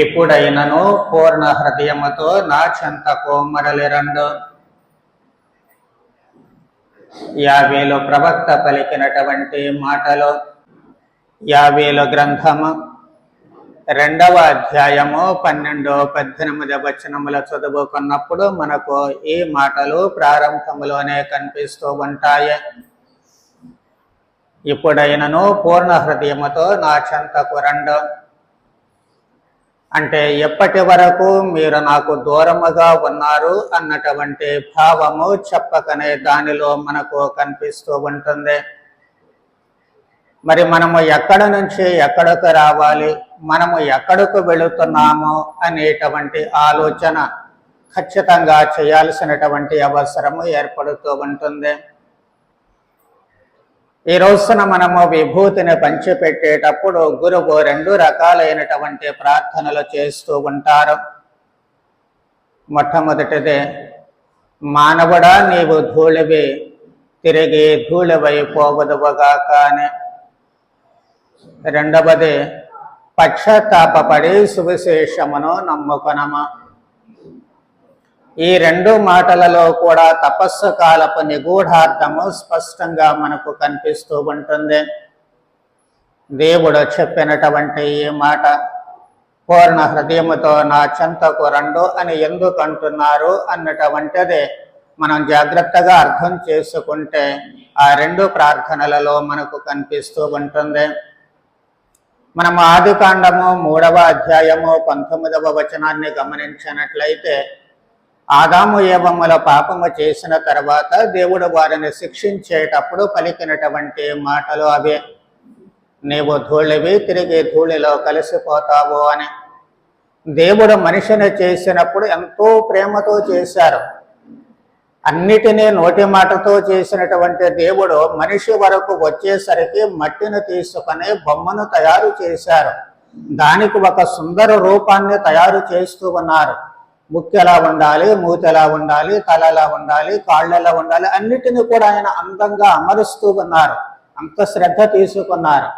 ఇప్పుడైనను పూర్ణ హృదయముతో నా చెంతకు మరలిరండు యాభైలో ప్రవక్త పలికినటువంటి మాటలు యాభైలో గ్రంథము రెండవ అధ్యాయము పన్నెండు పద్దెనిమిది వచనముల చదువుకున్నప్పుడు మనకు ఈ మాటలు ప్రారంభములోనే కనిపిస్తూ ఉంటాయి. ఇప్పుడైనను పూర్ణ హృదయముతో నా చెంతకు రెండు. అంటే ఎప్పటి వరకు మీరు నాకు దూరముగా ఉన్నారు అన్నటువంటి భావము చెప్పకనే దానిలో మనకు కనిపిస్తూ ఉంటుంది. మరి మనము ఎక్కడ నుంచి ఎక్కడకు రావాలి మనము ఎక్కడకు వెళుతున్నాము అనేటువంటి ఆలోచన ఖచ్చితంగా చేయాల్సినటువంటి అవసరము ఏర్పడుతూ ఉంటుంది. ఈ రోజున మనము విభూతిని పంచిపెట్టేటప్పుడు గురువు రెండు రకాలైనటువంటి ప్రార్థనలు చేస్తూ ఉంటారు. మొట్టమొదటిది మానవుడా నీవు ధూళివి తిరిగి ధూళివై పోవదువుగాక అని. రెండవది పశ్చాత్తాపడి సువిశేషమును నమ్ముకొనము. ఈ రెండు మాటలలో కూడా తపస్సు కాలపు నిగూఢార్థము స్పష్టంగా మనకు కనిపిస్తూ ఉంటుంది. దేవుడు చెప్పినటువంటి ఈ మాట పూర్ణ హృదయముతో నా చెంతకు రండు అని ఎందుకు అంటున్నారు అన్నటువంటిదే మనం జాగ్రత్తగా అర్థం చేసుకుంటే ఆ రెండు ప్రార్థనలలో మనకు కనిపిస్తూ ఉంటుంది. మనం ఆదికాండము మూడవ అధ్యాయము పంతొమ్మిదవ వచనాన్ని గమనించినట్లయితే ఆదాము ఏవముల పాపము చేసిన తర్వాత దేవుడు వారిని శిక్షించేటప్పుడు పలికినటువంటి మాటలు అవే. నీవు ధూళివి తిరిగి ధూళిలో కలిసిపోతావు అని. దేవుడు మనిషిని చేసినప్పుడు ఎంతో ప్రేమతో చేశారు. అన్నిటినీ నోటి మాటతో చేసినటువంటి దేవుడు మనిషి వరకు వచ్చేసరికి మట్టిని తీసుకొని బొమ్మను తయారు చేశారు. దానికి ఒక సుందర రూపాన్ని తయారు చేస్తూ ఉన్నారు. ముక్కు ఎలా ఉండాలి మూతి ఎలా ఉండాలి తల ఎలా ఉండాలి కాళ్ళు ఎలా ఉండాలి అన్నిటిని కూడా ఆయన అందంగా అమరుస్తూ ఉన్నారు. అంత శ్రద్ధ తీసుకున్నారు.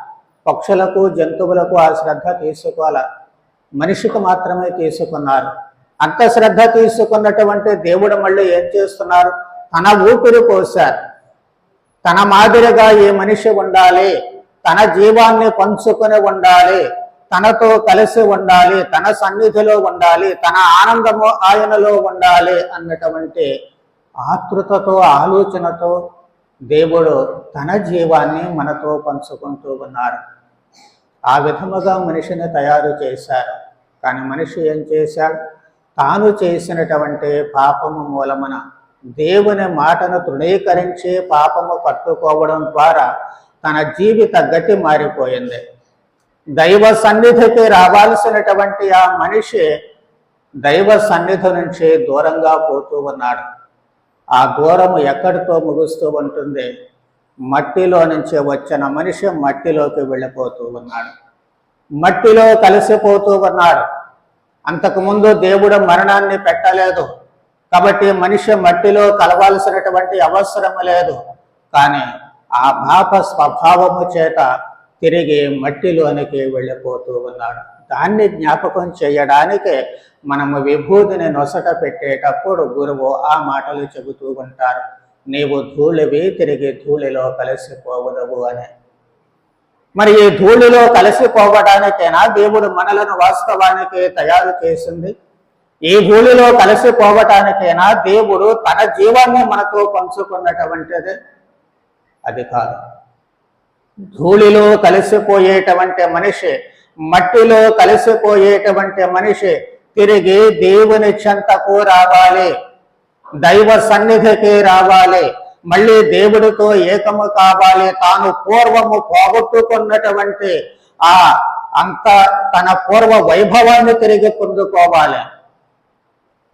పక్షులకు జంతువులకు ఆ శ్రద్ధ తీసుకోవాలి. మనిషికి మాత్రమే తీసుకున్నారు. అంత శ్రద్ధ తీసుకున్నటువంటి దేవుడు మళ్ళీ ఏం చేస్తున్నారు? తన ఊపిరి పోశారు. తన మాదిరిగా ఏ మనిషి ఉండాలి. తన జీవాన్ని పంచుకొని ఉండాలి. తనతో కలిసి ఉండాలి తన సన్నిధిలో ఉండాలి తన ఆనందము ఆయనలో ఉండాలి అన్నటువంటి ఆతృతతో ఆలోచనతో దేవుడు తన జీవాన్ని మనతో పంచుకుంటూ ఉన్నారు. ఆ విధముగా మనిషిని తయారు చేశారు. కానీ మనిషి ఏం చేశాడు? తాను చేసినటువంటి పాపము మూలమున దేవుని మాటను తృణీకరించి పాపము కట్టుకోవడం ద్వారా తన జీవిత గతి మారిపోయింది. దైవ సన్నిధికి రావాల్సినటువంటి ఆ మనిషి దైవ సన్నిధి నుంచి దూరంగా పోతూ ఉన్నాడు. ఆ దూరము ఎక్కడితో ముగుస్తూ ఉంటుంది? మట్టిలో నుంచి వచ్చిన మనిషి మట్టిలోకి వెళ్ళిపోతూ ఉన్నాడు. మట్టిలో కలిసిపోతూ ఉన్నాడు. అంతకుముందు దేవుడు మరణాన్ని పెట్టలేదు. కాబట్టి మనిషి మట్టిలో కలవాల్సినటువంటి అవసరం లేదు. కానీ ఆ పాప స్వభావము చేత తిరిగి మట్టిలోనికి వెళ్ళిపోతూ ఉన్నాడు. దాన్ని జ్ఞాపకం చేయడానికి మనము విభూతిని నొసట పెట్టేటప్పుడు గురువు ఆ మాటలు చెబుతూ ఉంటారు. నీవు ధూళివి తిరిగి ధూళిలో కలిసిపోవదవు అని. మరి ఈ ధూళిలో కలిసిపోవడానికైనా దేవుడు మనలను వాస్తవానికి తయారు చేసింది? ఈ ధూళిలో కలిసిపోవటానికైనా దేవుడు తన జీవాన్ని మనతో పంచుకున్నటువంటిది? అది కాదు. ధూళిలో కలిసిపోయేటువంటి మనిషి మట్టిలో కలిసిపోయేటువంటి మనిషి తిరిగి దేవుని చెంతకు రావాలి. దైవ సన్నిధికి రావాలి. మళ్ళీ దేవుడితో ఏకము కావాలి. తాను పూర్వము పోగొట్టుకున్నటువంటి ఆ అంత తన పూర్వ వైభవాన్ని తిరిగి పొందుకోవాలి.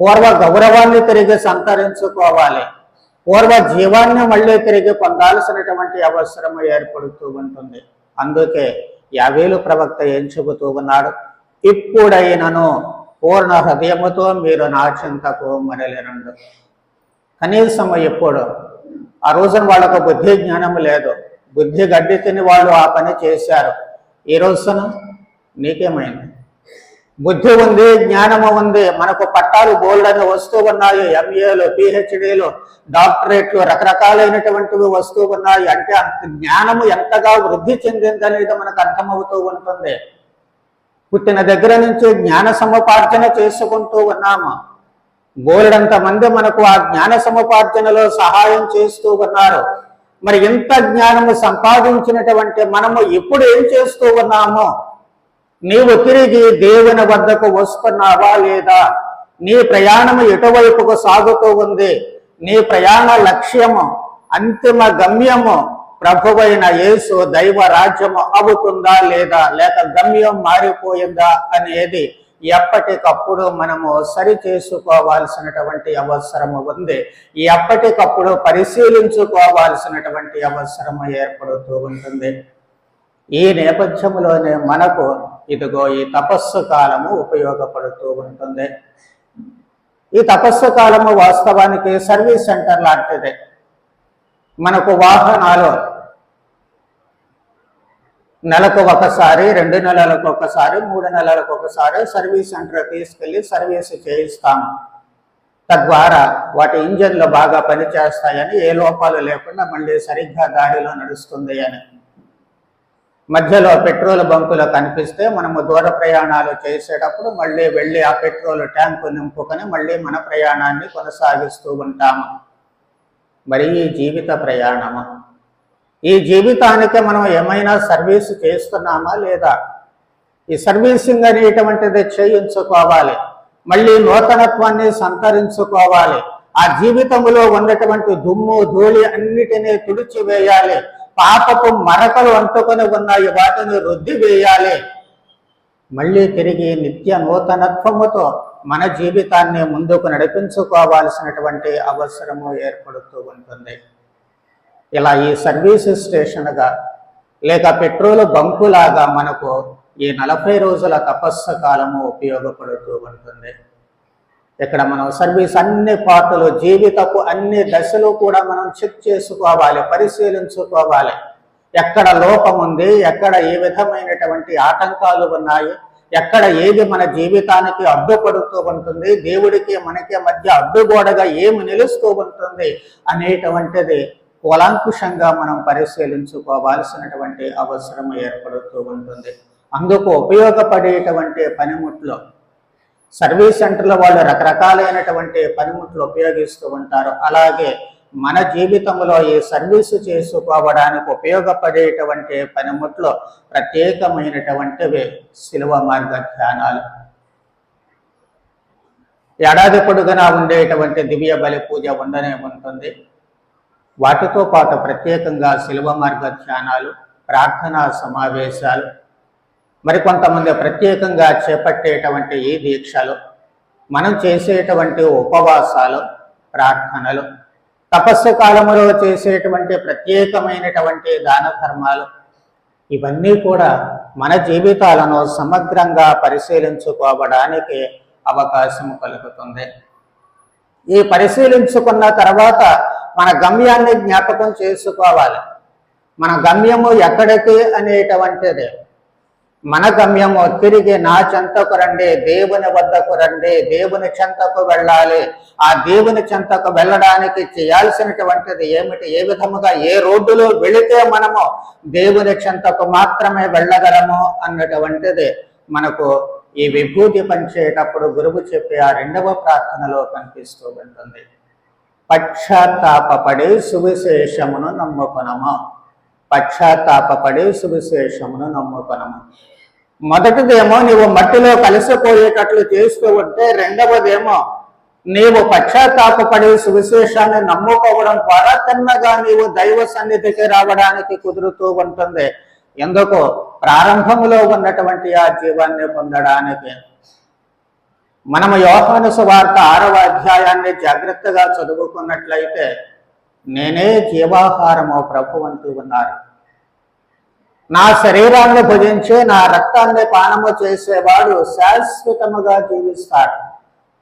పూర్వ గౌరవాన్ని తిరిగి సంతరించుకోవాలి. పూర్వ జీవాన్ని మళ్ళీ తిరిగి పొందాల్సినటువంటి అవసరం ఏర్పడుతూ ఉంటుంది. అందుకే యావేలు ప్రవక్త ఏం చెబుతూ ఉన్నాడు? ఇప్పుడైనను పూర్ణ హృదయముతో మీరు నా చింతకు మరలిరండు. కనీసం ఎప్పుడు? ఆ రోజున వాళ్ళకు బుద్ధి జ్ఞానం లేదు. బుద్ధి గడ్డి తిని వాళ్ళు ఆ పని చేశారు. ఈ రోజున నీకేమైంది? బుద్ధి ఉంది జ్ఞానము ఉంది. మనకు పట్టాలు బోల్డని వస్తూ ఉన్నాయి. ఎంఏలు పిహెచ్డీలు డాక్టరేట్లు రకరకాలైనటువంటివి వస్తూ ఉన్నాయి. అంటే అంత జ్ఞానము ఎంతగా వృద్ధి చెందిందనేది మనకు అర్థమవుతూ ఉంటుంది. పుట్టిన దగ్గర నుంచి జ్ఞాన సముపార్జన చేసుకుంటూ ఉన్నాము. బోలెడంత మంది మనకు ఆ జ్ఞాన సముపార్జనలో సహాయం చేస్తూ ఉన్నారు. మరి ఇంత జ్ఞానము సంపాదించినటువంటి మనము ఇప్పుడు ఏం చేస్తూ ఉన్నాము? నీవు తిరిగి దేవుని వద్దకు వస్తున్నావా లేదా? నీ ప్రయాణము ఎటువైపుకు సాగుతూ ఉంది? నీ ప్రయాణ లక్ష్యము అంతిమ గమ్యము ప్రభువైన యేసు దైవ రాజ్యము అవుతుందా లేదా? లేక గమ్యం మారిపోయిందా అనేది ఎప్పటికప్పుడు మనము సరి చేసుకోవాల్సినటువంటి అవసరము ఉంది. ఎప్పటికప్పుడు పరిశీలించుకోవాల్సినటువంటి అవసరము ఏర్పడుతూ ఉంటుంది. ఈ నేపథ్యంలోనే మనకు ఇదిగో ఈ తపస్సు కాలము ఉపయోగపడుతూ ఉంటుంది. ఈ తపస్సు కాలము వాస్తవానికి సర్వీస్ సెంటర్ లాంటిదే. మనకు వాహనాలు నెలకు ఒకసారి రెండు నెలలకు ఒకసారి మూడు నెలలకు ఒకసారి సర్వీస్ సెంటర్ తీసుకెళ్ళి సర్వీస్ చేయిస్తాము. తద్వారా వాటి ఇంజన్లు బాగా పనిచేస్తాయని ఏ లోపాలు లేకుండా మళ్ళీ సరిగ్గా దారిలో నడుస్తుంది అని. మధ్యలో పెట్రోల్ బంకులు కనిపిస్తే మనము దూర ప్రయాణాలు చేసేటప్పుడు మళ్ళీ వెళ్ళి ఆ పెట్రోల్ ట్యాంకు నింపుకొని మళ్ళీ మన ప్రయాణాన్ని కొనసాగిస్తూ ఉంటాము. మరి ఈ జీవిత ప్రయాణము. ఈ జీవితానికి మనం ఏమైనా సర్వీస్ చేస్తున్నామా లేదా? ఈ సర్వీసింగ్ అనేటువంటిది చేయించుకోవాలి. మళ్ళీ నూతనత్వాన్ని సంతరించుకోవాలి. ఆ జీవితంలో ఉన్నటువంటి దుమ్ము ధూళి అన్నిటినీ తుడిచివేయాలి. పాపపు మరకలు అంటుకొని ఉన్నాయి వాటిని రుద్ది వేయాలి మళ్ళీ తిరిగి నిత్య నూతనత్వముతో మన జీవితాన్ని ముందుకు నడిపించుకోవాల్సినటువంటి అవసరము ఏర్పడుతూ ఉంటుంది. ఇలా ఈ సర్వీస్ స్టేషన్గా లేక పెట్రోల్ బంకులాగా మనకు ఈ నలభై రోజుల తపస్సు కాలము ఉపయోగపడుతూ ఉంటుంది. ఇక్కడ మనం సర్వీస్ అన్ని పార్టులు జీవితపు అన్ని దశలు కూడా మనం చెక్ చేసుకోవాలి పరిశీలించుకోవాలి. ఎక్కడ లోపం ఉంది ఎక్కడ ఏ విధమైనటువంటి ఆటంకాలు ఉన్నాయి ఎక్కడ ఏది మన జీవితానికి అడ్డుపడుతూ ఉంటుంది దేవుడికి మనకి మధ్య అడ్డుగోడగా ఏమి నిలుస్తూ ఉంటుంది అనేటువంటిది కూలంకుషంగా మనం పరిశీలించుకోవాల్సినటువంటి అవసరం ఏర్పడుతూ ఉంటుంది. అందుకు ఉపయోగపడేటువంటి పనిముట్లు సర్వీస్ సెంటర్లో వాళ్ళు రకరకాలైనటువంటి పనిముట్లు ఉపయోగిస్తూ ఉంటారు. అలాగే మన జీవితంలో ఈ సర్వీసు చేసుకోవడానికి ఉపయోగపడేటువంటి పనిముట్లు ప్రత్యేకమైనటువంటివి. శిలువ మార్గ ధ్యానాలు. ఏడాది పొడుగునా ఉండేటువంటి దివ్య బలి పూజ ఉండనే ఉంటుంది. వాటితో పాటు ప్రత్యేకంగా శిలువ మార్గ ధ్యానాలు ప్రార్థనా సమావేశాలు మరికొంతమంది ప్రత్యేకంగా చేపట్టేటువంటి ఈ దీక్షలు మనం చేసేటువంటి ఉపవాసాలు ప్రార్థనలు తపస్సు కాలములో చేసేటువంటి ప్రత్యేకమైనటువంటి దాన ధర్మాలు ఇవన్నీ కూడా మన జీవితాలను సమగ్రంగా పరిశీలించుకోవడానికి అవకాశం కలుగుతుంది. ఈ పరిశీలించుకున్న తర్వాత మన గమ్యాన్ని జ్ఞాపకం చేసుకోవాలి. మన గమ్యము ఎక్కడికి అనేటువంటిది. మన గమ్యము తిరిగి నా చెంతకు రండి దేవుని వద్దకు రండి దేవుని చెంతకు వెళ్ళాలి. ఆ దేవుని చెంతకు వెళ్ళడానికి చేయాల్సినటువంటిది ఏమిటి? ఏ విధముగా? ఏ రోడ్డులో వెళితే మనము దేవుని చెంతకు మాత్రమే వెళ్ళగలము అన్నటువంటిది మనకు ఈ విభూతి పంచేటప్పుడు గురువు చెప్పే ఆ రెండవ ప్రార్థనలో కనిపిస్తూ ఉంటుంది. పశ్చాత్తాపడి సువిశేషమును నమ్ముకునము. పశ్చాత్తాపడి సువిశేషమును నమ్ముకొనము. మొదటిదేమో నీవు మట్టిలో కలిసిపోయేటట్లు చేస్తూ ఉంటే రెండవదేమో నీవు పశ్చాత్తాపడి సువిశేషాన్ని నమ్ముకోవడం ద్వారా తిన్నగా నీవు దైవ సన్నిధికి రావడానికి కుదురుతూ ఉంటుంది. ఎందుకు ప్రారంభములో ఉన్నటువంటి ఆ జీవాన్ని పొందడానికి. మనము యోహాను సువార్త ఆరవ అధ్యాయాన్ని జాగ్రత్తగా చదువుకున్నట్లయితే నేనే జీవాహారము ప్రభు అంటూ ఉన్నారు. నా శరీరాన్ని భుజించి నా రక్తాన్ని పానము చేసేవాడు శాశ్వతముగా జీవిస్తాడు.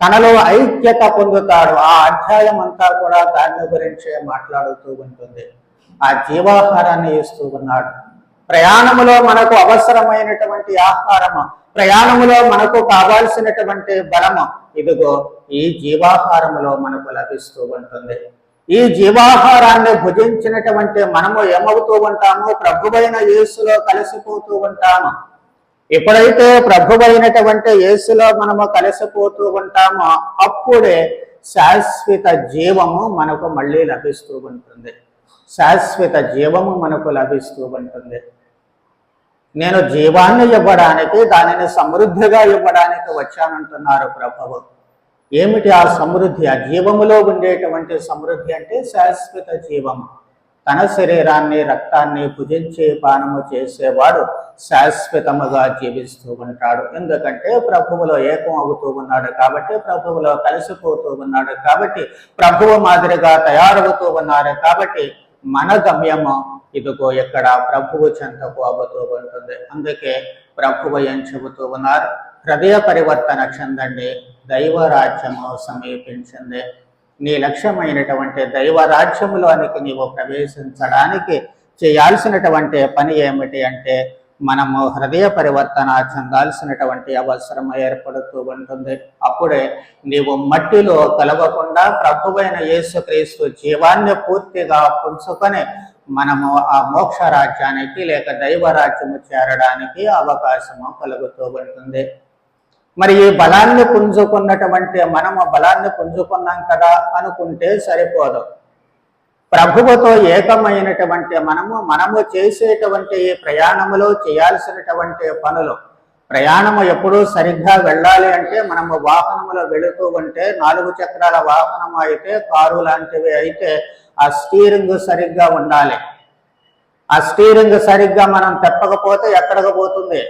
తనలో ఐక్యత పొందుతాడు. ఆ అధ్యాయం అంతా కూడా దాని గురించే మాట్లాడుతూ ఉంటుంది. ఆ జీవాహారాన్ని ఇస్తూ ఉన్నాడు. ప్రయాణములో మనకు అవసరమైనటువంటి ఆహారము ప్రయాణములో మనకు కావాల్సినటువంటి బలము ఇదిగో ఈ జీవాహారములో మనకు లభిస్తూ ఉంటుంది. ఈ జీవాహారాన్ని భుజించినటువంటి మనము ఏమవుతూ ఉంటాము? ప్రభువైన యేసులో కలిసిపోతూ ఉంటాము. ఎప్పుడైతే ప్రభువైనటువంటి యేసులో మనము కలిసిపోతూ ఉంటామో అప్పుడే శాశ్వత జీవము మనకు మళ్ళీ లభిస్తూ ఉంటుంది. శాశ్వత జీవము మనకు లభిస్తూ ఉంటుంది. నేను జీవాన్ని ఇవ్వడానికి దానిని సమృద్ధిగా ఇవ్వడానికి వచ్చానంటున్నారు ప్రభువు. ఏమిటి ఆ సమృద్ధి? ఆ జీవములో ఉండేటువంటి సమృద్ధి అంటే శాశ్వత జీవము తన శరీరాన్ని రక్తాన్ని భుజించే పానము చేసేవాడు శాశ్వతముగా జీవిస్తూ ఉంటాడు. ఎందుకంటే ప్రభువులో ఏకం అవుతూ ఉన్నాడు కాబట్టి ప్రభువులో కలిసిపోతూ ఉన్నాడు కాబట్టి ప్రభువు మాదిరిగా తయారవుతూ ఉన్నారు కాబట్టి మన గమ్యము ఇదిగో ఇక్కడ ప్రభువు చెంతకు అవుతూ ఉంటుంది. అందుకే ప్రభువు ఏం చెబుతూ ఉన్నారు? హృదయ పరివర్తన చెందండి. దైవరాజ్యము సమీపించింది. నీ లక్ష్యమైనటువంటి దైవరాజ్యములోనికి నీవు ప్రవేశించడానికి చేయాల్సినటువంటి పని ఏమిటి అంటే మనము హృదయ పరివర్తన చెందాల్సినటువంటి అవసరం ఏర్పడుతూ ఉంటుంది. అప్పుడే నీవు మట్టిలో కలవకుండా ప్రభువైన యేసుక్రీస్తు జీవాన్ని పూర్తిగా పుంచుకొని మనము ఆ మోక్ష రాజ్యానికి లేక దైవ రాజ్యము చేరడానికి అవకాశము కలుగుతూ ఉంటుంది. మరి ఈ బలాన్ని పుంజుకున్నటువంటి మనము బలాన్ని పుంజుకున్నాం కదా అనుకుంటే సరిపోదు. ప్రభువుతో ఏకమైనటువంటి మనము మనము చేసేటువంటి ఈ ప్రయాణములో చేయాల్సినటువంటి పనులు. ప్రయాణము ఎప్పుడూ సరిగ్గా వెళ్ళాలి అంటే మనము వాహనములో వెళుతూ ఉంటే నాలుగు చక్రాల వాహనం అయితే కారు లాంటివి అయితే ఆ స్టీరింగ్ సరిగ్గా ఉండాలి. ఆ స్టీరింగ్ సరిగ్గా మనం తెప్పకపోతే ఎక్కడికి పోతుంది?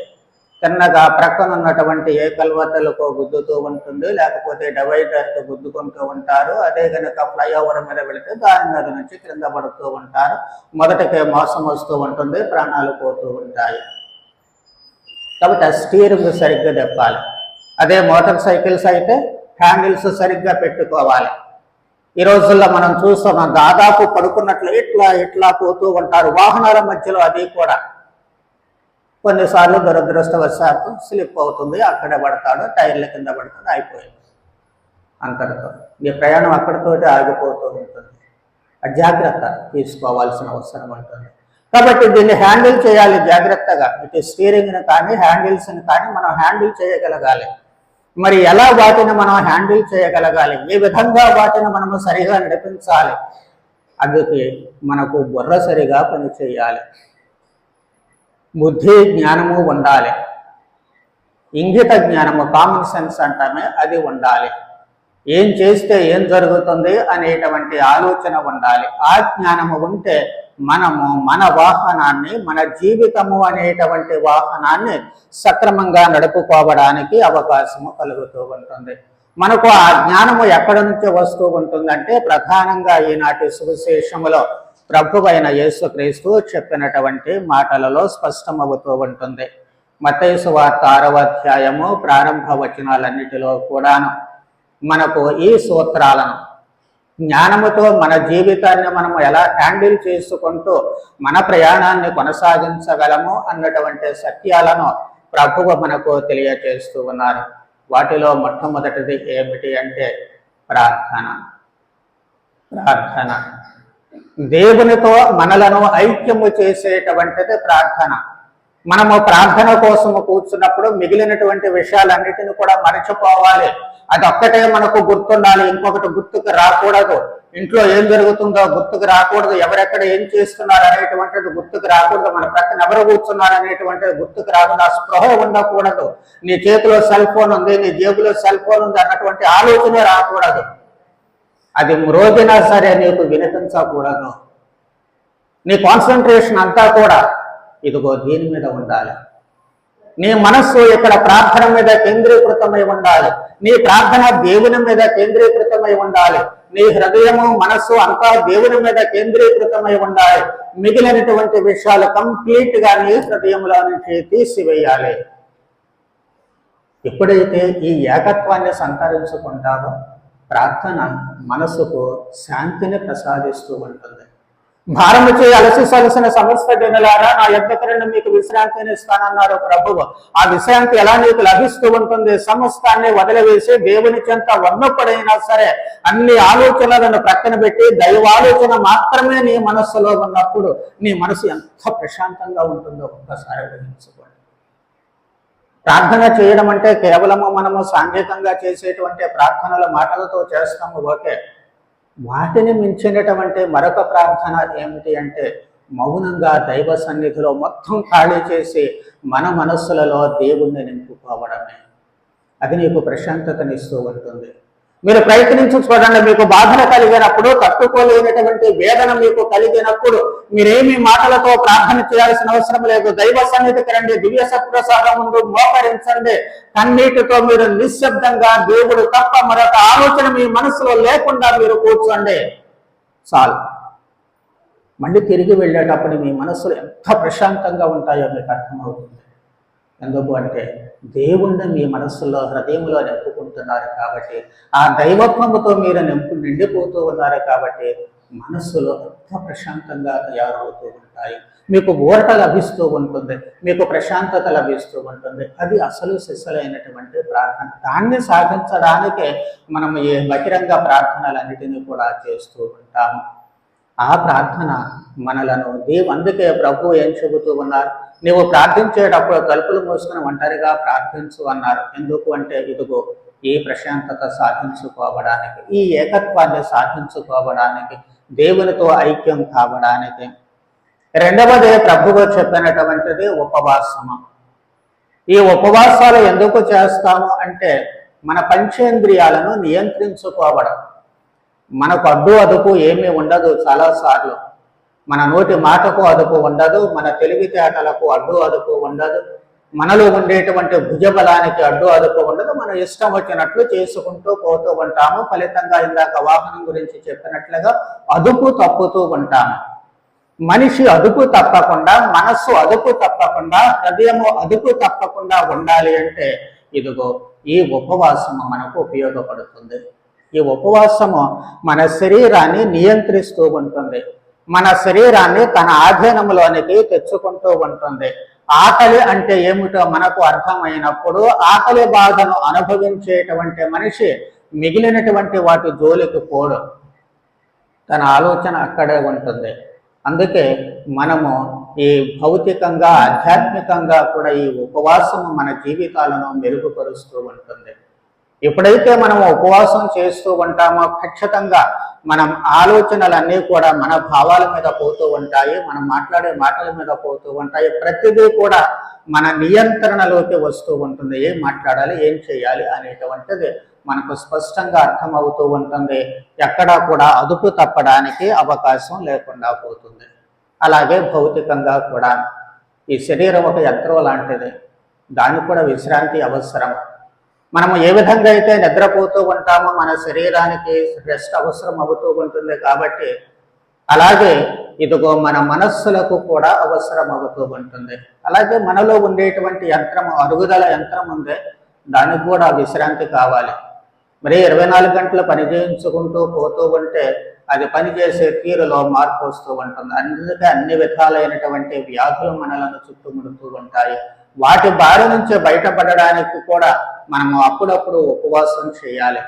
తిన్నగా ప్రక్కన ఉన్నటువంటి ఏ కల్వతలకు గుద్దుతూ ఉంటుంది లేకపోతే డివైడర్తో గుద్దుకుంటూ ఉంటారు. అదే కనుక ఫ్లైఓవర్ మీద వెళితే దాని మీద నుంచి క్రింద పడుతూ ఉంటారు. మొదటికే మోసం వస్తూ ఉంటుంది ప్రాణాలు పోతూ ఉంటాయి. కాబట్టి ఆ స్టీరింగ్ సరిగ్గా తెప్పాలి అదే మోటార్ సైకిల్స్ అయితే హ్యాండిల్స్ సరిగ్గా పెట్టుకోవాలి. ఈ రోజుల్లో మనం చూస్తున్నాం దాదాపు పడుకున్నట్లు ఇట్లా ఇట్లా పోతూ ఉంటారు. వాహనాల మధ్యలో అది కూడా. కొన్నిసార్లు దురదృష్టవశాత్తు స్లిప్ అవుతుంది అక్కడే పడతాడు టైర్ల కింద పడతాడు అయిపోయింది. అంతటితో మీ ప్రయాణం అక్కడితోటి ఆగిపోతూ ఉంటుంది. ఆ జాగ్రత్త తీసుకోవాల్సిన అవసరం ఉంటుంది. కాబట్టి దీన్ని హ్యాండిల్ చేయాలి జాగ్రత్తగా. ఇటు స్టీరింగ్ని కానీ హ్యాండిల్స్ని కానీ మనం హ్యాండిల్ చేయగలగాలి. మరి ఎలా వాటిని మనం హ్యాండిల్ చేయగలగాలి? ఏ విధంగా వాటిని మనము సరిగా నడిపించాలి? అందుకే మనకు బుర్ర సరిగా పని చేయాలి బుద్ధి జ్ఞానము ఉండాలి. ఇంగిత జ్ఞానము కామన్ సెన్స్ అంటామే అది ఉండాలి. ఏం చేస్తే ఏం జరుగుతుంది అనేటువంటి ఆలోచన ఉండాలి. ఆ జ్ఞానము ఉంటే మనము మన వాహనాన్ని మన జీవితము అనేటువంటి వాహనాన్ని సక్రమంగా నడుపుకోవడానికి అవకాశము కలుగుతూ ఉంటుంది. మనకు ఆ జ్ఞానము ఎక్కడి నుంచి వస్తూ ఉంటుందంటే ప్రధానంగా ఈనాటి సువిశేషములో ప్రభువైన యేసుక్రీస్తు చెప్పినటువంటి మాటలలో స్పష్టమవుతూ ఉంటుంది. మతేసు వార్త ఆరవ అధ్యాయము ప్రారంభ వచనాలన్నిటిలో కూడాను మనకు ఈ సూత్రాలను జ్ఞానముతో మన జీవితాన్ని మనము ఎలా హ్యాండిల్ చేసుకుంటూ మన ప్రయాణాన్ని కొనసాగించగలము అన్నటువంటి సత్యాలను ప్రభువు మనకు తెలియచేస్తూ ఉన్నారు. వాటిలో మొట్టమొదటిది ఏమిటి అంటే ప్రార్థన. ప్రార్థన. దేవునితో మనలను ఐక్యము చేసేటువంటిది ప్రార్థన. మనము ప్రార్థన కోసము కూర్చున్నప్పుడు మిగిలినటువంటి విషయాలన్నిటిని కూడా మరచిపోవాలి. అది ఒక్కటే మనకు గుర్తుండాలి. ఇంకొకటి గుర్తుకు రాకూడదు. ఇంట్లో ఏం జరుగుతుందో గుర్తుకు రాకూడదు. ఎవరెక్కడ ఏం చేస్తున్నారు అనేటువంటిది గుర్తుకు రాకూడదు. మన ప్రక్కన ఎవరు కూర్చున్నారు అనేటువంటిది గుర్తుకు రాకూడదు ఆ స్పృహ ఉండకూడదు. నీ చేతిలో సెల్ ఫోన్ ఉంది నీ జేబులో సెల్ ఫోన్ ఉంది అన్నటువంటి ఆలోచనే రాకూడదు. అది రోజునా సరే నీకు వినిపించకూడదు నీ కాన్సన్ట్రేషన్ అంతా కూడా ఇదిగో దీని మీద ఉండాలి. నీ మనస్సు ఇక్కడ ప్రార్థన మీద కేంద్రీకృతమై ఉండాలి. నీ ప్రార్థన దేవుని మీద కేంద్రీకృతమై ఉండాలి. నీ హృదయము మనస్సు అంతా దేవుని మీద కేంద్రీకృతమై ఉండాలి. మిగిలినటువంటి విషయాలు కంప్లీట్గా నీ హృదయంలో నుంచి తీసివేయాలి. ఎప్పుడైతే ఈ ఏకత్వాన్ని సంతరించుకుంటావో ప్రార్థన మనసుకు శాంతిని ప్రసాదిస్తూ ఉంటుంది. భారము చేయి అలసి సలసిన సమస్త జనులారా నా యజ్ఞకరణ మీకు విశ్రాంతిని ఇస్తానన్నారు ప్రభువు. ఆ విశ్రాంతి ఎలా నీకు లభిస్తూ ఉంటుంది? సమస్తాన్ని వదిలివేసి దేవుని చెంత వన్నప్పుడైనా సరే అన్ని ఆలోచనలను ప్రక్కన పెట్టి దైవాలోచన మాత్రమే నీ మనస్సులో ఉన్నప్పుడు నీ మనసు ఎంత ప్రశాంతంగా ఉంటుందో ఒక్కసారి గురించి ప్రార్థన చేయడం అంటే కేవలము మనము సాంఘికంగా చేసేటువంటి ప్రార్థనల మాటలతో చేస్తాము ఓకే. వాటిని మించినటువంటి మరొక ప్రార్థన ఏమిటి అంటే మౌనంగా దైవ సన్నిధిలో మొత్తం ఖాళీ చేసి మన మనస్సులలో దేవుణ్ణి నింపుకోవడమే. అది నీకు ప్రశాంతతనిస్తూ ఉంటుంది. మీరు ప్రయత్నించి చూడండి మీకు బాధన కలిగినప్పుడు తట్టుకోలేనటువంటి వేదన మీకు కలిగినప్పుడు మీరేమి మాటలతో ప్రార్థన చేయాల్సిన అవసరం లేదు. దైవ సన్నిధికి రండి. దివ్య సత్ప్రసాదం ముందు మోకరించండి. కన్నీటితో మీరు నిశ్శబ్దంగా దేవుడు తప్ప మరొక ఆలోచన మీ మనసులో లేకుండా మీరు కూర్చోండి. చాలు. మళ్ళీ తిరిగి వెళ్ళేటప్పుడు మీ మనసులు ఎంత ప్రశాంతంగా ఉంటాయో మీకు అర్థమవుతుంది. ఎందుకు అంటే దేవుణ్ణి మీ మనస్సులో హృదయంలో నింపుకుంటున్నారు కాబట్టి ఆ దైవత్వంతో మీరు నింపు నిండిపోతూ ఉన్నారు కాబట్టి మనస్సులో అంత ప్రశాంతంగా తయారవుతూ ఉంటాయి. మీకు ఊరట లభిస్తూ ఉంటుంది. మీకు ప్రశాంతత లభిస్తూ ఉంటుంది. అది అసలు సిసలైనటువంటి ప్రార్థన. దాన్ని సాధించడానికే మనం ఈ బహిరంగ ప్రార్థనలన్నిటినీ కూడా చేస్తూ ఉంటాము. ఆ ప్రార్థన మనలను దేవు అందుకే ప్రభు ఏం చెబుతూ ఉన్నారు? నీవు ప్రార్థించేటప్పుడు తలుపులు మూసుకుని ఒంటరిగా ప్రార్థించు అన్నారు. ఎందుకు అంటే ఇదిగో ఈ ప్రశాంతత సాధించుకోవడానికి ఈ ఏకత్వాన్ని సాధించుకోవడానికి దేవునితో ఐక్యం కావడానికి. రెండవది ప్రభువు చెప్పినటువంటిది ఉపవాసము. ఈ ఉపవాసాలు ఎందుకు చేస్తాము అంటే మన పంచేంద్రియాలను నియంత్రించుకోవడం. మనకు అడ్డు అదుపు ఏమీ ఉండదు చాలాసార్లు. మన నోటి మాటకు అదుపు ఉండదు మన తెలివితేటలకు అడ్డు అదుపు ఉండదు. మనలో ఉండేటువంటి భుజబలానికి అడ్డు అదుపు ఉండదు. మన ఇష్టం వచ్చినట్లు చేసుకుంటూ పోతూ ఉంటాము. ఫలితంగా ఇందాక వాహనం గురించి చెప్పినట్లుగా అదుపు తప్పుతూ ఉంటాము మనిషి అదుపు తప్పకుండా మనస్సు అదుపు తప్పకుండా హృదయము అదుపు తప్పకుండా ఉండాలి అంటే ఇదిగో ఈ ఉపవాసము మనకు ఉపయోగపడుతుంది. ఈ ఉపవాసము మన శరీరాన్ని నియంత్రిస్తూ ఉంటుంది. మన శరీరాన్ని తన ఆధీనంలోనికి తెచ్చుకుంటూ ఉంటుంది. ఆకలి అంటే ఏమిటో మనకు అర్థమైనప్పుడు ఆకలి బాధను అనుభవించేటువంటి మనిషి మిగిలినటువంటి వాటి జోలికి పోడు. తన ఆలోచన అక్కడే ఉంటుంది. అందుకే మనము ఈ భౌతికంగా ఆధ్యాత్మికంగా కూడా ఈ ఉపవాసము మన జీవితాలను మెరుగుపరుస్తూ ఉంటుంది. ఎప్పుడైతే మనం ఉపవాసం చేస్తూ ఉంటామో ఖచ్చితంగా మనం ఆలోచనలన్నీ కూడా మన భావాల మీద పోతూ ఉంటాయి మనం మాట్లాడే మాటల మీద పోతూ ఉంటాయి. ప్రతిదీ కూడా మన నియంత్రణలోకి వస్తూ ఉంటుంది. ఏం మాట్లాడాలి ఏం చేయాలి అనేటువంటిది మనకు స్పష్టంగా అర్థమవుతూ ఉంటుంది. ఎక్కడా కూడా అదుపు తప్పడానికి అవకాశం లేకుండా పోతుంది. అలాగే భౌతికంగా కూడా. ఈ శరీరం ఒక యంత్రం లాంటిది. దానికి కూడా విశ్రాంతి అవసరం. మనము ఏ విధంగా అయితే నిద్రపోతూ ఉంటామో మన శరీరానికి రెస్ట్ అవసరం అవుతూ ఉంటుంది కాబట్టి అలాగే ఇదిగో మన మనస్సులకు కూడా అవసరం అవుతూ ఉంటుంది. అలాగే మనలో ఉండేటువంటి యంత్రం అరుగుదల యంత్రం ఉందే దానికి కూడా విశ్రాంతి కావాలి. మరి ఇరవై నాలుగు గంటలు పనిచేయించుకుంటూ పోతూ ఉంటే అది పనిచేసే తీరులో మార్పు వస్తూ ఉంటుంది. అందుకే అన్ని విధాలైనటువంటి వ్యాధులు మనలను చుట్టుముడుతూ ఉంటాయి. వాటి బారి నుంచి బయటపడడానికి కూడా మనము అప్పుడప్పుడు ఉపవాసం చేయాలి.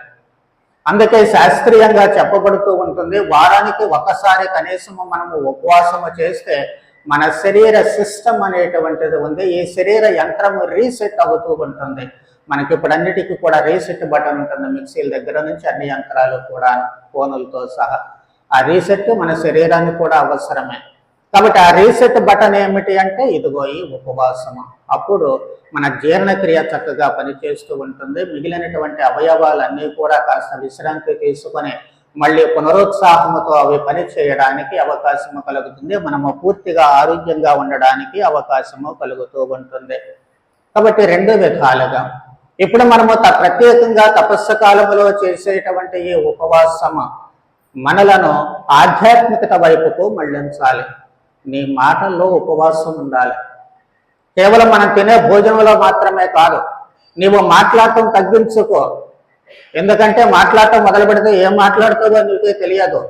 అందుకే శాస్త్రీయంగా చెప్పబడుతూ ఉంటుంది వారానికి ఒకసారి కనీసము మనము ఉపవాసము చేస్తే మన శరీర సిస్టమ్ అనేటువంటిది ఉంది ఈ శరీర యంత్రము రీసెట్ అవుతూ ఉంటుంది. మనకి ఇప్పుడు అన్నిటికీ కూడా రీసెట్ బటన్ ఉంటుంది మిక్సీల దగ్గర నుంచి అన్ని యంత్రాలు కూడా ఫోనులతో సహా. ఆ రీసెట్ మన శరీరానికి కూడా అవసరమే. కాబట్టి ఆ రీసెట్ బటన్ ఏమిటి అంటే ఇదిగో ఈ ఉపవాసము. అప్పుడు మన జీర్ణక్రియ చక్కగా పనిచేస్తూ ఉంటుంది. మిగిలినటువంటి అవయవాలన్నీ కూడా కాస్త విశ్రాంతి తీసుకొని మళ్ళీ పునరుత్సాహముతో అవి పని చేయడానికి అవకాశము కలుగుతుంది. మనము పూర్తిగా ఆరోగ్యంగా ఉండడానికి అవకాశము కలుగుతూ ఉంటుంది. కాబట్టి రెండు విధాలుగా. ఇప్పుడు మనము త- ప్రత్యేకంగా తపస్సు కాలములో చేసేటువంటి ఈ ఉపవాసము మనలను ఆధ్యాత్మికత వైపుకు మళ్ళించాలి. నీ మాటల్లో ఉపవాసం ఉండాలి. కేవలం మనం తినే భోజనంలో మాత్రమే కాదు నీవు మాట్లాడటం తగ్గించుకో. ఎందుకంటే మాట్లాడటం మొదలు పెడితే ఏం మాట్లాడుతుందో నీకే తెలియదు.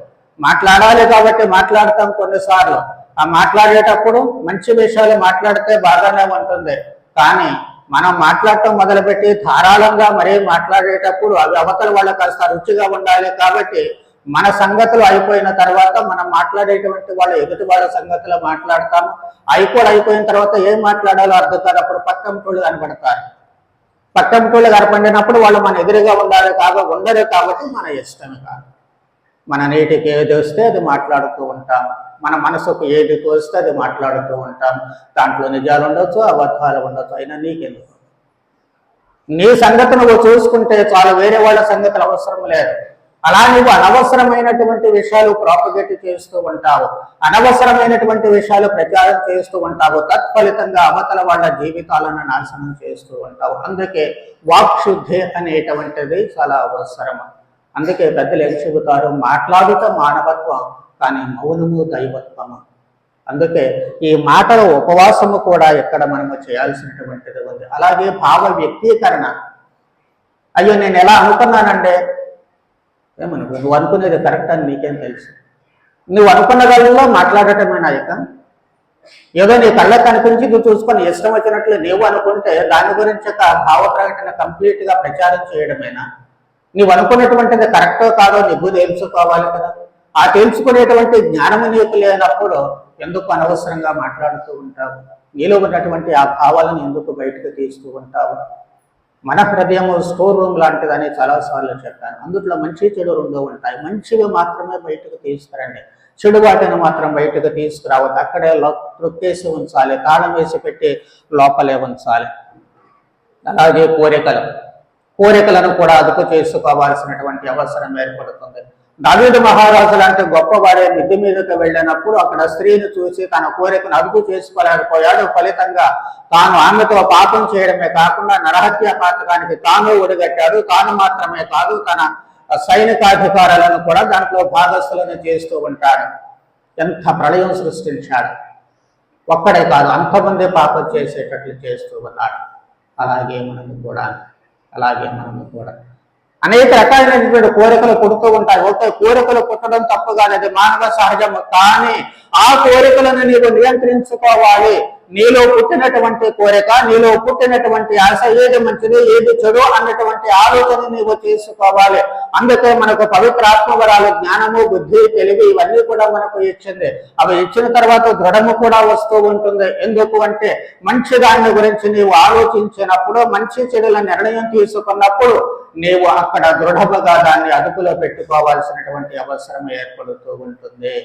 మాట్లాడాలి కాబట్టి మాట్లాడతాం కొన్నిసార్లు. ఆ మాట్లాడేటప్పుడు మంచి విషయాలు మాట్లాడితే బాగానే ఉంటుంది. కానీ మనం మాట్లాడటం మొదలుపెట్టి ధారాళంగా మరీ మాట్లాడేటప్పుడు అవి అవతల వాళ్ళకి కాస్త రుచిగా ఉండాలి కాబట్టి మన సంగతులు అయిపోయిన తర్వాత మనం మాట్లాడేటువంటి వాళ్ళ ఎదుటి వాళ్ళ సంగతులు మాట్లాడతాము. అవి కూడా అయిపోయిన తర్వాత ఏం మాట్లాడాలో అర్థం కాదు. అప్పుడు పక్కన కనపడతారు. పక్కన కనపడినప్పుడు వాళ్ళు మన ఎదురుగా ఉండాలి కాదు ఉండరు కాబట్టి మన ఇష్టమే కాదు. మన నీటికి ఏది వస్తే అది మాట్లాడుతూ ఉంటాం మన మనసుకు ఏది తోస్తే అది మాట్లాడుతూ ఉంటాం దాంట్లో నిజాలు ఉండొచ్చు అబద్ధాలు ఉండొచ్చు అయినా నీకెందుకు? నీ సంగతి నువ్వు చూసుకుంటే చాలా. వేరే వాళ్ళ సంగతులు అవసరం లేదు. అలా నువ్వు అనవసరమైనటువంటి విషయాలు ప్రాపగేట్ చేస్తూ ఉంటావు. అనవసరమైనటువంటి విషయాలు ప్రచారం చేస్తూ ఉంటావు. తత్ఫలితంగా అవతల వాళ్ళ జీవితాలను నాశనం చేస్తూ ఉంటావు. అందుకే వాక్శుద్ధి అనేటువంటిది చాలా అవసరం. అందుకే పెద్దలు ఏం చెబుతారు? మాట్లాడుట మానవత్వం కానీ మౌనము దైవత్వము. అందుకే ఈ మాటల ఉపవాసము కూడా ఇక్కడ మనము చేయాల్సినటువంటిది ఉంది. అలాగే భావ వ్యక్తీకరణ. అయ్యో నేను ఎలా అనుకున్నానంటే ఏమనుకో నువ్వు అనుకునేది కరెక్ట్ అని నీకేం తెలుసు? నువ్వు అనుకున్న దానిలో మాట్లాడటమే నాయక ఏదో నీ కళ్ళకు కనిపించి నువ్వు చూసుకొని ఇష్టం వచ్చినట్లు నీవు అనుకుంటే దాని గురించి ఒక భావ ప్రకటన కంప్లీట్గా ప్రచారం చేయడమేనా? నువ్వు అనుకున్నటువంటిది కరెక్టో కాదో నువ్వు తెలుసుకోవాలి కదా. ఆ తెలుసుకునేటువంటి జ్ఞానము నీకు లేనప్పుడు ఎందుకు అనవసరంగా మాట్లాడుతూ ఉంటావు? నీలో ఉన్నటువంటి ఆ భావాలను ఎందుకు బయటకు తీస్తూ ఉంటావు? మన హృదయము స్టోర్ రూమ్ లాంటిదని చాలాసార్లు చెప్పాను. అందుట్లో మంచి చెడు రెండు ఉంటాయి. మంచివి మాత్రమే బయటకు తీసుకురండి. చెడు వాటిని మాత్రం బయటకు తీసుకురావద్దు. అక్కడే తొక్కేసి ఉంచాలి. తాళం వేసి పెట్టి లోపలే ఉంచాలి. అలాగే కోరికలు. కోరికలను కూడా అదుపు చేసుకోవాల్సినటువంటి అవసరం ఏర్పడుతుంది. దావీదు మహారాజు లాంటి గొప్పవాడే మిద్ది మీదకి వెళ్ళినప్పుడు అక్కడ స్త్రీని చూసి తన కోరికను అదుపు చేసుకోలేకపోయాడు. ఫలితంగా తాను ఆమెతో పాపం చేయడమే కాకుండా నరహత్య పాతకానికి తాను ఒడిగట్టాడు. తాను మాత్రమే కాదు తన సైనికాధికారులను కూడా దాంట్లో భాగస్థులను చేస్తూ ఉంటాడు. ఎంత ప్రళయం సృష్టించాడు. ఒక్కడే కాదు అంతమంది పాపం చేసేటట్లు చేస్తూ ఉన్నాడు. అలాగే మనకు కూడా అలాగే మనము కూడా. అనేక రకాలైనటువంటి కోరికలు పుడుతూ ఉంటాయి. ఓకే కోరికలు పుట్టడం తప్పు కాదు. అది మానవ సహజము. కానీ ఆ కోరికలను నీవు నియంత్రించుకోవాలి. నీలో పుట్టినటువంటి కోరిక నీలో పుట్టినటువంటి ఆశ ఏది మంచిది ఏది చెడు అన్నటువంటి ఆలోచన నీవు చేసుకోవాలి. అందుకే మనకు పవిత్రాత్మవరాలు జ్ఞానము బుద్ధి తెలివి ఇవన్నీ కూడా మనకు ఇచ్చింది. అవి ఇచ్చిన తర్వాత దృఢము కూడా వస్తూ ఉంటుంది. ఎందుకు అంటే మంచి దాని గురించి నీవు ఆలోచించినప్పుడు మంచి చెడుల నిర్ణయం తీసుకున్నప్పుడు నీవు అక్కడ దృఢముగా దాన్ని అదుపులో పెట్టుకోవాల్సినటువంటి అవసరం ఏర్పడుతూ ఉంటుంది.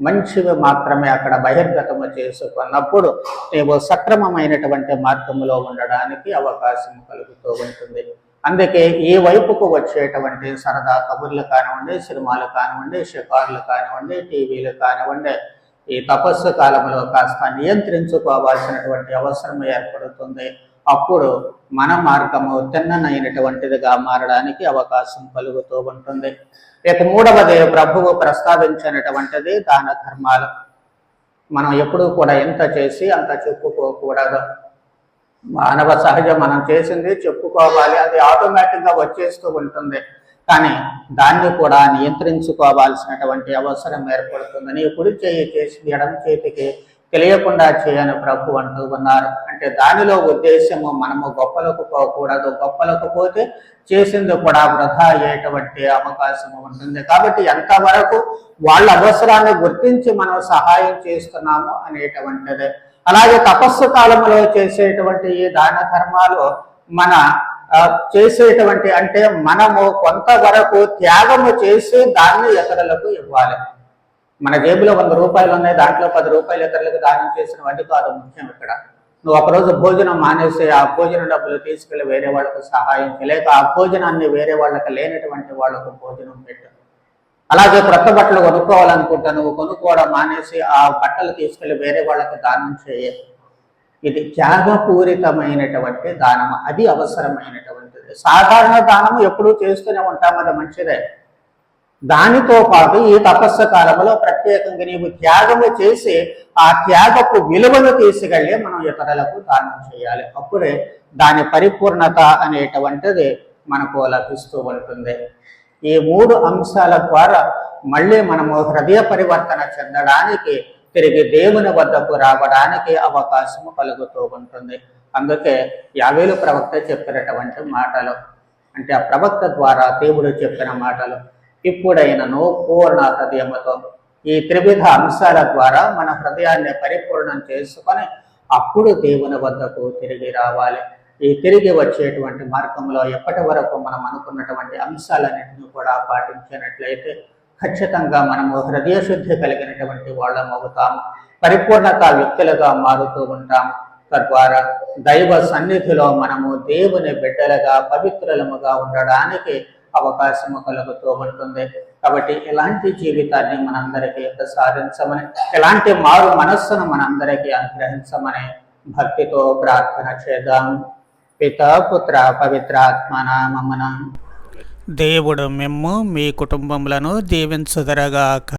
మంచివి మాత్రమే అక్కడ బహిర్గతము చేసుకున్నప్పుడు నీవు సక్రమమైనటువంటి మార్గంలో ఉండడానికి అవకాశం కలుగుతూ ఉంటుంది. అందుకే ఈ వైపుకు వచ్చేటువంటి సరదా కబుర్లు కానివ్వండి సినిమాలు కానివ్వండి షికార్లు కానివ్వండి టీవీలు కానివ్వండి ఈ తపస్సు కాలంలో కాస్త నియంత్రించుకోవాల్సినటువంటి అవసరం ఏర్పడుతుంది. అప్పుడు మన మార్గము తిన్ననైనటువంటిదిగా మారడానికి అవకాశం కలుగుతూ ఉంటుంది. ఇక మూడవది ప్రభువు ప్రస్తావించినటువంటిది దాన ధర్మాలు. మనం ఎప్పుడూ కూడా ఎంత చేసి అంత చెప్పుకోకూడదు. మానవ సహజం మనం చేసింది చెప్పుకోవాలి అది ఆటోమేటిక్గా వచ్చేస్తూ ఉంటుంది. కానీ దాన్ని కూడా నియంత్రించుకోవాల్సినటువంటి అవసరం ఏర్పడుతుంది. నీ కుడి చేయి చేసి ఎడం చేతికి తెలియకుండా చేయను ప్రభు అంటూ ఉన్నారు. అంటే దానిలో ఉద్దేశము మనము గొప్పలకు పోకూడదు గొప్పలకు పోతే చేసింది కూడా వృధా అయ్యేటువంటి అవకాశం ఉంటుంది. కాబట్టి ఎంతవరకు వాళ్ళ అవసరాన్ని గుర్తించి మనం సహాయం చేస్తున్నాము అనేటువంటిది. అలాగే తపస్సు కాలంలో చేసేటువంటి ఈ దాన ధర్మాలు మన చేసేటువంటి అంటే మనము కొంతవరకు త్యాగము చేసి దాన్ని ఇతరులకు ఇవ్వాలి. మన జేబులో వంద రూపాయలు ఉన్నాయి దాంట్లో పది రూపాయలు ఇతరులకు దానం చేసిన వాటి కాదు ముఖ్యం ఇక్కడ. నువ్వు ఒకరోజు భోజనం మానేసి ఆ భోజన డబ్బులు తీసుకెళ్ళి వేరే వాళ్ళకు సహాయం చేయలేక ఆ భోజనాన్ని వేరే వాళ్ళకి లేనటువంటి వాళ్ళకు భోజనం పెట్టు. అలాగే క్రొత్త బట్టలు కొనుక్కోవాలనుకుంటా నువ్వు కొనుక్కోవడం మానేసి ఆ బట్టలు తీసుకెళ్ళి వేరే వాళ్ళకి దానం చేయ. ఇది త్యాగపూరితమైనటువంటి దానం. అది అవసరమైనటువంటిది. సాధారణ దానం ఎప్పుడూ చేస్తూనే ఉంటాం అది మంచిదే దానితో పాటు ఈ తపస్సు కాలంలో ప్రత్యేకంగా నీవు త్యాగము చేసి ఆ త్యాగపు విలువను తీసుకెళ్ళి మనం ఇతరులకు దానం చేయాలి. అప్పుడే దాని పరిపూర్ణత అనేటువంటిది మనకు లభిస్తూ ఉంటుంది. ఈ మూడు అంశాల ద్వారా మళ్ళీ మనము హృదయ పరివర్తన చెందడానికి తిరిగి దేవుని వద్దకు రావడానికి అవకాశము కలుగుతూ ఉంటుంది. అందుకే యావేలు ప్రవక్త చెప్పినటువంటి మాటలు. అంటే ఆ ప్రవక్త ద్వారా దేవుడు చెప్పిన మాటలు. ఇప్పుడైనను పూర్ణ హృదయముతో ఈ త్రివిధ అంశాల ద్వారా మన హృదయాన్ని పరిపూర్ణం చేసుకొని అప్పుడు దేవుని వద్దకు తిరిగి రావాలి. ఈ తిరిగి వచ్చేటువంటి మార్గంలో ఎప్పటి వరకు మనం అనుకున్నటువంటి అంశాలన్నింటినీ కూడా పాటించినట్లయితే ఖచ్చితంగా మనము హృదయ శుద్ధి కలిగినటువంటి వాళ్ళం అవుతాము పరిపూర్ణత వ్యక్తులుగా మారుతూ ఉంటాము తద్వారా దైవ సన్నిధిలో మనము దేవుని బిడ్డలుగా పవిత్రలముగా ఉండడానికి అవకాశము కలుగుతూ ఉంటుంది కాబట్టి ఇలాంటి జీవితాన్ని మనందరికీ ప్రసాదించమని ఇలాంటి మారు మనస్సును మనందరికీ అనుగ్రహించమని భక్తితో ప్రార్థన చేద్దాం. పిత పుత్ర పవిత్రాత్మ నామమున దేవుడు మిమ్ము మీ కుటుంబములను దీవించుదరగాక.